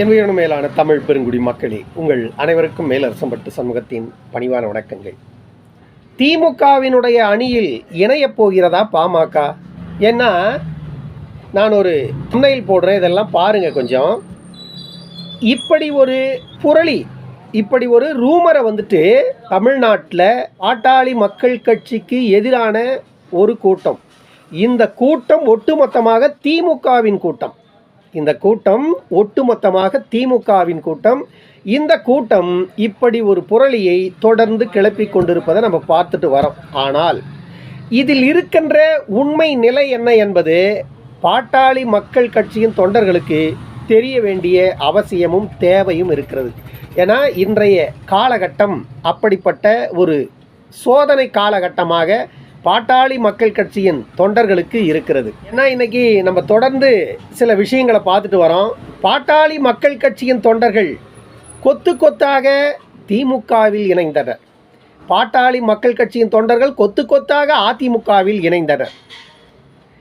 என் உயிரின மேலான தமிழ் பெருங்குடி மக்களே உங்கள் அனைவருக்கும் மேலரசம்பட்டு சமூகத்தின் பணிவான வணக்கங்கள். திமுகவினுடைய அணியில் இணையப் போகிறதா பாமக? ஏன்னா நான் ஒரு துணையில் போடுறேன் இதெல்லாம் பாருங்கள் கொஞ்சம். இப்படி ஒரு புரளி இப்படி ஒரு ரூமரை வந்துட்டு தமிழ்நாட்டில் பாட்டாளி மக்கள் கட்சிக்கு எதிரான ஒரு கூட்டம். இந்த கூட்டம் ஒட்டுமொத்தமாக திமுகவின் கூட்டம். இந்த கூட்டம் ஒட்டுமொத்தமாக திமுகவின் கூட்டம். இந்த கூட்டம் இப்படி ஒரு புரளியை தொடர்ந்து கிளப்பி கொண்டிருப்பதை நம்ம பார்த்துட்டு வரோம். ஆனால் இதில் இருக்கின்ற உண்மை நிலை என்ன என்பது பாட்டாளி மக்கள் கட்சியின் தொண்டர்களுக்கு தெரிய வேண்டிய அவசியமும் தேவையும் இருக்கிறது. ஏன்னா இன்றைய காலகட்டம் அப்படிப்பட்ட ஒரு சோதனை காலகட்டமாக பாட்டாளி மக்கள் கட்சியின் தொண்டர்களுக்கு இருக்கிறது. ஏன்னா இன்னைக்கு நம்ம தொடர்ந்து சில விஷயங்களை பார்த்துட்டு வரோம். பாட்டாளி மக்கள் கட்சியின் தொண்டர்கள் கொத்து கொத்தாக திமுகவில் இணைந்தனர். பாட்டாளி மக்கள் கட்சியின் தொண்டர்கள் கொத்து கொத்தாக அதிமுகவில் இணைந்தனர்.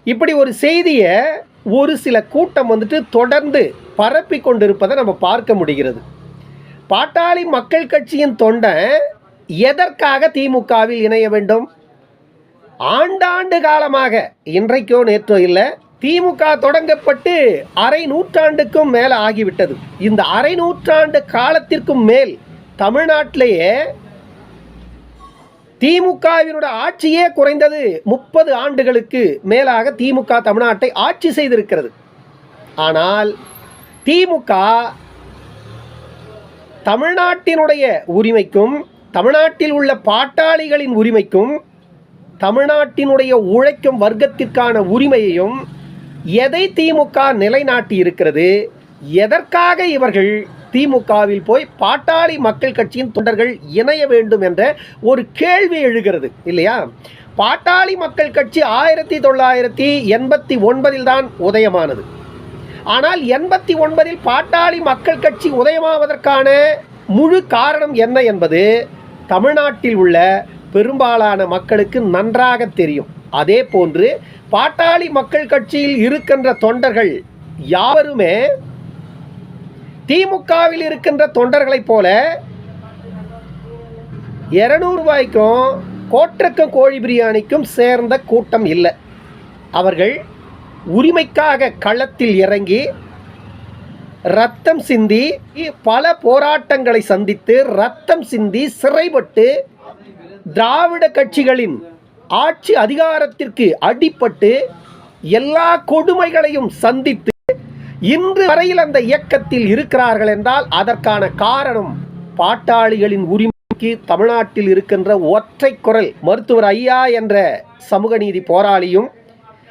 இப்படி ஒரு செய்தியை ஒரு சில கூட்டம் வந்துட்டு தொடர்ந்து பரப்பி கொண்டிருப்பதை நம்ம பார்க்க முடிகிறது. பாட்டாளி மக்கள் கட்சியின் தொண்டன் எதற்காக திமுகவில் இணைய வேண்டும்? ஆண்டாண்டு காலமாக இன்றைக்கோ நேற்றோ இல்லை திமுக தொடங்கப்பட்டு அரை நூற்றாண்டுக்கும் மேலே ஆகிவிட்டது. இந்த அரை நூற்றாண்டு காலத்திற்கும் மேல் தமிழ்நாட்டிலேயே திமுகவினுடைய ஆட்சியே குறைந்தது முப்பது ஆண்டுகளுக்கு மேலாக திமுக தமிழ்நாட்டை ஆட்சி செய்திருக்கிறது. ஆனால் திமுக தமிழ்நாட்டினுடைய உரிமைக்கும் தமிழ்நாட்டில் உள்ள பாட்டாளிகளின் உரிமைக்கும் தமிழ்நாட்டினுடைய உழைக்கும் வர்க்கத்திற்கான உரிமையையும் எதை திமுக நிலைநாட்டி இருக்கிறது? எதற்காக இவர்கள் திமுகவில் போய் பாட்டாளி மக்கள் கட்சியின் தொண்டர்கள் இணைய வேண்டும் என்ற ஒரு கேள்வி எழுகிறது இல்லையா? பாட்டாளி மக்கள் கட்சி ஆயிரத்தி தொள்ளாயிரத்தி எண்பத்தி ஒன்பதில் தான் உதயமானது. ஆனால் எண்பத்தி ஒன்பதில் பாட்டாளி மக்கள் கட்சி உதயமாவதற்கான முழு காரணம் என்ன என்பது தமிழ்நாட்டில் உள்ள பெரும்பாலான மக்களுக்கு நன்றாக தெரியும். அதே போன்று பாட்டாளி மக்கள் கட்சியில் இருக்கின்ற தொண்டர்கள் யாவருமே திமுகவில் இருக்கின்ற தொண்டர்களைப் போல இருநூறு ரூபாய்க்கும் கோட்டக்கும் கோழி பிரியாணிக்கும் சேர்ந்த கூட்டம் இல்லை. அவர்கள் உரிமைக்காக களத்தில் இறங்கி ரத்தம் சிந்தி பல போராட்டங்களை சந்தித்து ரத்தம் சிந்தி சிறைப்பட்டு திராவிட கட்சிகளின் ஆட்சி அதிகாரத்திற்கு அடிபட்டு எல்லா கொடுமைகளையும் சந்தித்து இன்று வரையில் அந்த இயக்கத்தில் இருக்கிறார்கள் என்றால் அதற்கான காரணம் பாட்டாளிகளின் உரிமைக்கு தமிழ்நாட்டில் இருக்கின்ற ஒற்றை குரல் மருத்துவர் ஐயா என்ற சமூக நீதி போராளியும்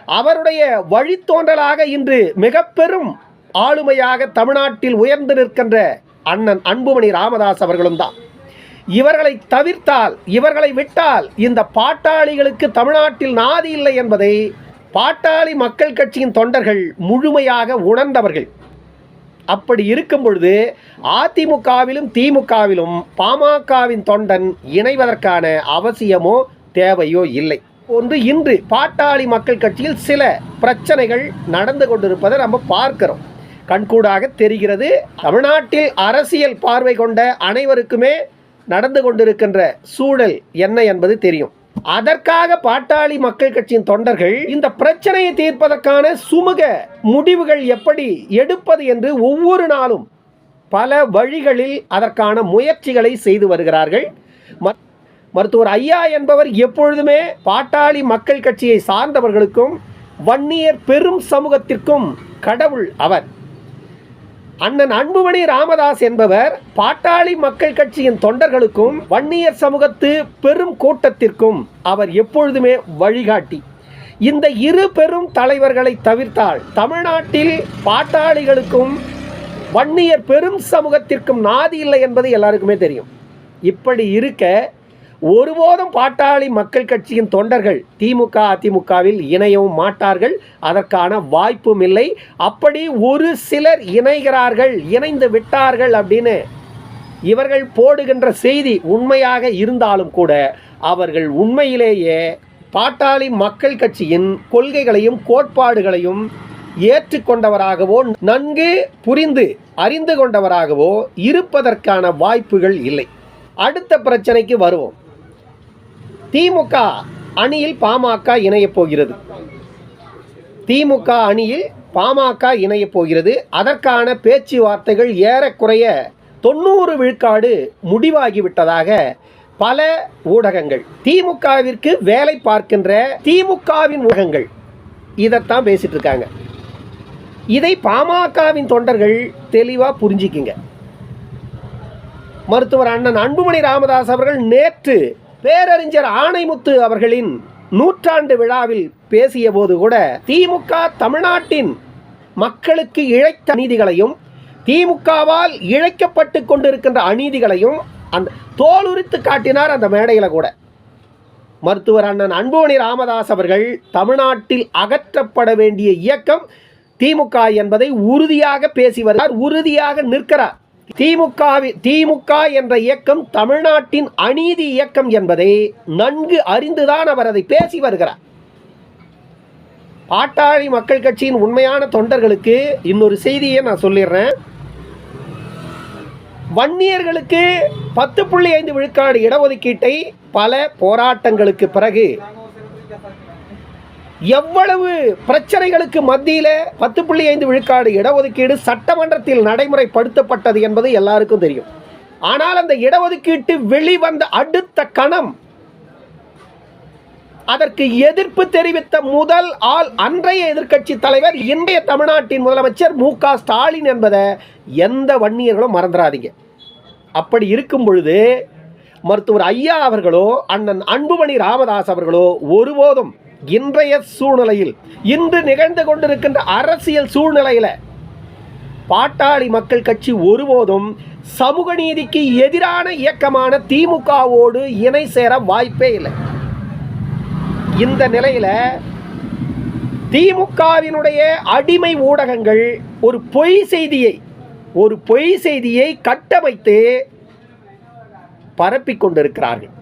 அவருடைய வழித்தோன்றலாக இன்று மிக பெரும் ஆளுமையாக தமிழ்நாட்டில் உயர்ந்து நிற்கின்ற அண்ணன் அன்புமணி ராமதாஸ் அவர்களும் தான். இவர்களை தவிர்த்தால் இவர்களை விட்டால் இந்த பாட்டாளிகளுக்கு தமிழ்நாட்டில் நாதி இல்லை என்பதை பாட்டாளி மக்கள் கட்சியின் தொண்டர்கள் முழுமையாக உணர்ந்தவர்கள். அப்படி இருக்கும் பொழுது அதிமுகவிலும் திமுகவிலும் பாமகவின் தொண்டன் இணைவதற்கான அவசியமோ தேவையோ இல்லை. ஒன்று இன்று பாட்டாளி மக்கள் கட்சியில் சில பிரச்சனைகள் நடந்து கொண்டிருப்பதை நம்ம பார்க்கிறோம். கண்கூடாக தெரிகிறது தமிழ்நாட்டில் அரசியல் பார்வை கொண்ட அனைவருக்குமே நடந்து கொண்டிருக்கின்ற சூழல் என்ன என்பது தெரியும். அதற்காக பாட்டாளி மக்கள் கட்சியின் தொண்டர்கள் இந்த பிரச்சனையை தீர்ப்பதற்கான சுமூக முடிவுகள் எப்படி எடுப்பது என்று ஒவ்வொரு நாளும் பல வழிகளில் அதற்கான முயற்சிகளை செய்து வருகிறார்கள். மருத்துவர் ஐயா என்பவர் எப்பொழுதுமே பாட்டாளி மக்கள் கட்சியை சார்ந்தவர்களுக்கும் வன்னியர் பெரும் சமூகத்திற்கும் கடவுள் அவர். அண்ணன் அன்புமணி ராமதாஸ் என்பவர் பாட்டாளி மக்கள் கட்சியின் தொண்டர்களுக்கும் வன்னியர் சமூகத்து பெரும் கூட்டத்திற்கும் அவர் எப்பொழுதுமே வழிகாட்டி. இந்த இரு பெரும் தலைவர்களை தவிர்த்தால் தமிழ்நாட்டில் பாட்டாளிகளுக்கும் வன்னியர் பெரும் சமூகத்திற்கும் நாதி இல்லை என்பது எல்லாருக்குமே தெரியும். இப்படி இருக்க ஒருபோதும் பாட்டாளி மக்கள் கட்சியின் தொண்டர்கள் திமுக அதிமுகவில் இணையவும் மாட்டார்கள். அதற்கான வாய்ப்பும் இல்லை. அப்படி ஒரு சிலர் இணைகிறார்கள் இணைந்து விட்டார்கள் அப்படின்னு இவர்கள் போடுகின்ற செய்தி உண்மையாக இருந்தாலும் கூட அவர்கள் உண்மையிலேயே பாட்டாளி மக்கள் கட்சியின் கொள்கைகளையும் கோட்பாடுகளையும் ஏற்றுக்கொண்டவராகவோ நன்கு புரிந்து அறிந்து கொண்டவராகவோ இருப்பதற்கான வாய்ப்புகள் இல்லை. அடுத்த பிரச்சனைக்கு வருவோம். திமுக அணியில் பாமக இணையப் போகிறது. திமுக அணியில் பாமக இணையப் போகிறது. அதற்கான பேச்சுவார்த்தைகள் ஏறக்குறைய தொண்ணூறு விழுக்காடு முடிவாகிவிட்டதாக பல ஊடகங்கள் திமுகவிற்கு வேலை பார்க்கின்ற திமுகவின் ஊடகங்கள் இதைத்தான் பேசிட்டு இருக்காங்க. இதை பாமகவின் தொண்டர்கள் தெளிவாக புரிஞ்சிக்கிங்க. மருத்துவர் அண்ணன் அன்புமணி ராமதாஸ் அவர்கள் நேற்று பேரறிஞர் ஆணைமுத்து அவர்களின் நூற்றாண்டு விழாவில் பேசிய போது கூட திமுக தமிழ்நாட்டின் மக்களுக்கு இழைத்த அநீதிகளையும் திமுகவால் இழைக்கப்பட்டு கொண்டிருக்கின்ற அநீதிகளையும் அந்த தோலுரித்து காட்டினார் அந்த மேடையில் கூட. மருத்துவர் அண்ணன் அன்புமணி ராமதாஸ் அவர்கள் தமிழ்நாட்டில் அகற்றப்பட வேண்டிய இயக்கம் திமுக என்பதை உறுதியாக பேசி வருகிறார் உறுதியாக நிற்கிறார். திமுக திமுக என்ற இயக்கம் தமிழ்நாட்டின் அநீதி இயக்கம் என்பதை நன்கு அறிந்துதான் அவர் அதை பேசி வருகிறார். பாட்டாளி மக்கள் கட்சியின் உண்மையான தொண்டர்களுக்கு இன்னொரு செய்தியை நான் சொல்லிடுறேன். வன்னியர்களுக்கு பத்து புள்ளி ஐந்து விழுக்காடு இடஒதுக்கீட்டை பல போராட்டங்களுக்கு பிறகு எவ்வளவு பிரச்சனைகளுக்கு மத்தியில் பத்து புள்ளி ஐந்து விழுக்காடு இடஒதுக்கீடு சட்டமன்றத்தில் நடைமுறைப்படுத்தப்பட்டது என்பது எல்லாருக்கும் தெரியும். ஆனால் அந்த இடஒதுக்கீட்டு வெளிவந்த அடுத்த கணம் அதற்கு எதிர்ப்பு தெரிவித்த முதல் ஆள் அன்றைய எதிர்க்கட்சி தலைவர் இன்றைய தமிழ்நாட்டின் முதலமைச்சர் மு க ஸ்டாலின் என்பதை எந்த வன்னியர்களும் மறந்துடாதீங்க. அப்படி இருக்கும் பொழுது மருத்துவர் ஐயா அவர்களோ அண்ணன் அன்புமணி ராமதாஸ் அவர்களோ ஒருபோதும் இன்றைய சூழ்நிலையில் இன்று நிகழ்ந்து கொண்டிருக்கின்ற அரசியல் சூழ்நிலையில் பாட்டாளி மக்கள் கட்சி ஒருபோதும் சமூக நீதிக்கு எதிரான இயக்கமான திமுகவோடு இணை சேர வாய்ப்பே இல்லை. இந்த நிலையில் திமுகவினுடைய அடிமை ஊடகங்கள் ஒரு பொய் செய்தியை ஒரு பொய் செய்தியை கட்டமைத்து பரப்பிக் கொண்டிருக்கிறார்கள்.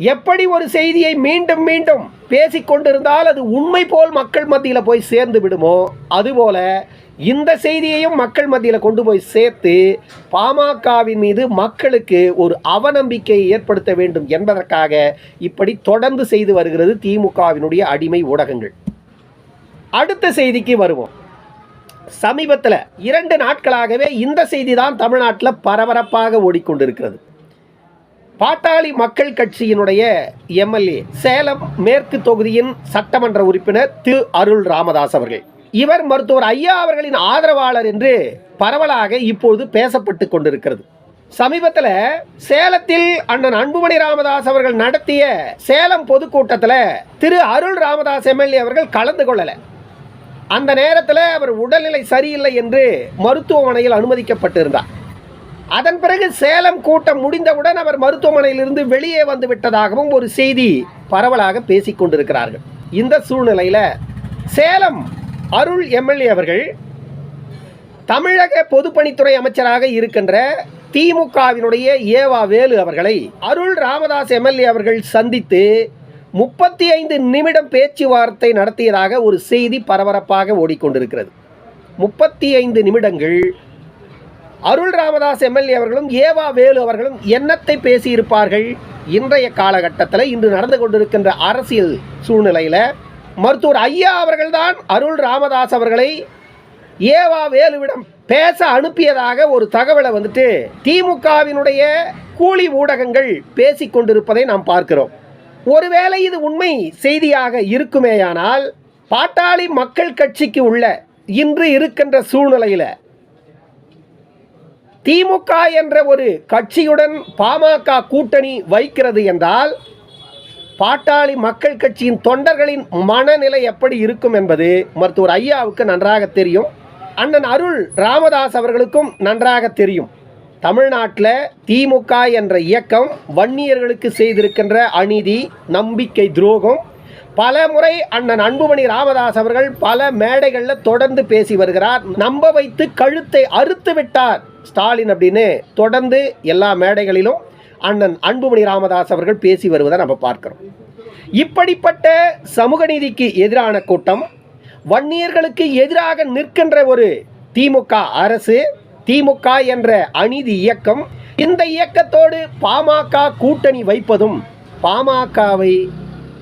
எப்படி ஒரு செய்தியை மீண்டும் மீண்டும் பேசிக்கொண்டிருந்தால் அது உண்மை போல் மக்கள் மத்தியில் போய் சேர்ந்து விடுமோ? அதுபோல இந்த செய்தியையும் மக்கள் மத்தியில் கொண்டு போய் சேர்த்து பாமகவின் மீது மக்களுக்கு ஒரு அவநம்பிக்கையை ஏற்படுத்த வேண்டும் என்பதற்காக இப்படி தொடர்ந்து செய்து வருகிறது திமுகவினுடைய அடிமை ஊடகங்கள். அடுத்த செய்திக்கு வருவோம். சமீபத்தில் இரண்டு நாட்களாகவே இந்த செய்தி தான் தமிழ்நாட்டில் பரபரப்பாக ஓடிக்கொண்டிருக்கிறது. பாட்டாளி மக்கள் கட்சியினுடைய எம்எல்ஏ சேலம் மேற்கு தொகுதியின் சட்டமன்ற உறுப்பினர் திரு அருள் ராமதாஸ் அவர்கள். இவர் மருத்துவர் ஐயா அவர்களின் ஆதரவாளர் என்று பரவலாக இப்பொழுது பேசப்பட்டு கொண்டிருக்கிறது. சமீபத்தில் சேலத்தில் அண்ணன் அன்புமணி ராமதாஸ் அவர்கள் நடத்திய சேலம் பொதுக்கூட்டத்தில் திரு அருள் ராமதாஸ் எம்எல்ஏ அவர்கள் கலந்து கொள்ளலை. அந்த நேரத்தில் அவர் உடல்நிலை சரியில்லை என்று மருத்துவமனையில் அனுமதிக்கப்பட்டிருந்தார். அதன் பிறகு சேலம் கூட்டம் முடிந்தவுடன் அவர் மருத்துவமனையிலிருந்து வெளியே வந்து விட்டதாகவும் ஒரு செய்தி பரவலாக பேசிக் கொண்டிருக்கிறார்கள். இந்த சூழ்நிலையில் சேலம் அருள் எம்எல்ஏ அவர்கள் தமிழக பொதுப்பணித்துறை அமைச்சராக இருக்கின்ற திமுகவினுடைய ஏவா வேலு அவர்களை அருள் ராமதாஸ் எம்எல்ஏ அவர்கள் சந்தித்து முப்பத்தி ஐந்து நிமிடம் பேச்சுவார்த்தை நடத்தியதாக ஒரு செய்தி பரபரப்பாக ஓடிக்கொண்டிருக்கிறது. முப்பத்தி ஐந்து நிமிடங்கள் அருள் ராமதாஸ் எம்எல்ஏ அவர்களும் ஏவா வேலு அவர்களும் என்னத்தை பேசியிருப்பார்கள்? இன்றைய காலகட்டத்தில் இன்று நடந்து கொண்டிருக்கின்ற அரசியல் சூழ்நிலையில் மருத்துவர் ஐயா அவர்கள்தான் அருள் ராமதாஸ் அவர்களை ஏவா வேலுவிடம் பேச அனுப்பியதாக ஒரு தகவலை வந்துட்டு திமுகவினுடைய கூலி ஊடகங்கள் பேசி கொண்டிருப்பதை நாம் பார்க்கிறோம். ஒருவேளை இது உண்மை செய்தியாக இருக்குமேயானால் பாட்டாளி மக்கள் கட்சிக்கு உள்ள இன்று இருக்கின்ற சூழ்நிலையில் திமுக என்ற ஒரு கட்சியுடன் பாமக கூட்டணி வைக்கிறது என்றால் பாட்டாளி மக்கள் கட்சியின் தொண்டர்களின் மனநிலை எப்படி இருக்கும் என்பது மருத்துவர் ஐயாவுக்கு நன்றாக தெரியும். அண்ணன் அருள் ராமதாஸ் அவர்களுக்கும் நன்றாக தெரியும். தமிழ்நாட்டில் திமுக என்ற இயக்கம் வன்னியர்களுக்கு செய்திருக்கின்ற அநீதி நம்பிக்கை துரோகம். பல முறை அண்ணன் அன்புமணி ராமதாஸ் அவர்கள் பல மேடைகளில் தொடர்ந்து பேசி வருகிறார். நம்ப வைத்து கழுத்தை அறுத்து விட்டார். ஸ்டாலின் அப்படின்னு தொடர்ந்து எல்லா மேடைகளிலும் அண்ணன் அன்புமணி ராமதாஸ் அவர்கள் பேசி வருவதை நம்ம பார்க்கிறோம். இப்படிப்பட்ட சமூக நீதிக்கு எதிரான கூட்டம் வன்னியர்களுக்கு எதிராக நிற்கின்ற ஒரு திமுக அரசு திமுக என்ற அநீதி இயக்கம் இந்த இயக்கத்தோடு பாமக கூட்டணி வைப்பதும் பாமகவை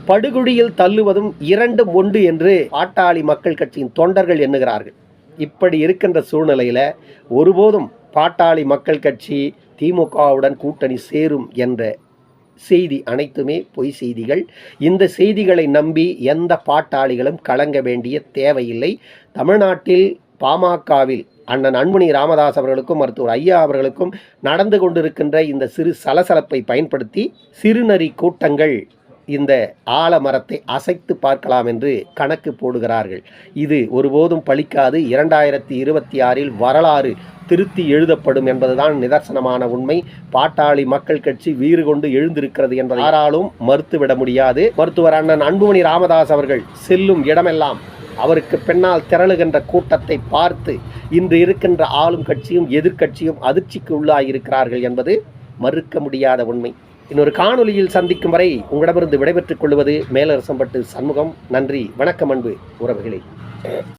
படுகுழியில் தள்ளுவதும் இரண்டும் ஒன்று என்று பாட்டாளி மக்கள் கட்சியின் தொண்டர்கள் எண்ணுகிறார்கள். இப்படி இருக்கின்ற சூழ்நிலையில் ஒருபோதும் பாட்டாளி மக்கள் கட்சி திமுகவுடன் கூட்டணி சேரும் என்ற செய்தி அனைத்துமே பொய் செய்திகள். இந்த செய்திகளை நம்பி எந்த பாட்டாளிகளும் கலங்க வேண்டிய தேவையில்லை. தமிழ்நாட்டில் பாமகவில் அண்ணன் அன்புணி ராமதாஸ் அவர்களுக்கும் மருத்துவர் ஐயா அவர்களுக்கும் நடந்து கொண்டிருக்கின்ற இந்த சிறு சலசலப்பை பயன்படுத்தி சிறுநரி கூட்டங்கள் இந்த ஆலமரத்தை அசைத்து பார்க்கலாம் என்று கணக்கு போடுகிறார்கள். இது ஒருபோதும் பழிக்காது. இரண்டாயிரத்தி இருபத்தி ஆறில் வரலாறு திருத்தி எழுதப்படும் என்பதுதான் நிதர்சனமான உண்மை. பாட்டாளி மக்கள் கட்சி வீறு கொண்டு எழுந்திருக்கிறது என்பதை யாராலும் மறுத்துவிட முடியாது. மருத்துவர் அண்ணன் அன்புமணி ராமதாஸ் அவர்கள் செல்லும் இடமெல்லாம் அவருக்கு பின்னால் திரளுகின்ற கூட்டத்தை பார்த்து இன்று இருக்கின்ற ஆளும் கட்சியும் எதிர்க்கட்சியும் அதிர்ச்சிக்கு உள்ளாயிருக்கிறார்கள் என்பது மறுக்க முடியாத உண்மை. இன்னொரு காணொலியில் சந்திக்கும் வரை உங்களிடமிருந்து விடைபெற்றுக் கொள்வது மேலரசம்பட்டு சண்முகம். நன்றி வணக்கம் அன்பு உறவுகளே.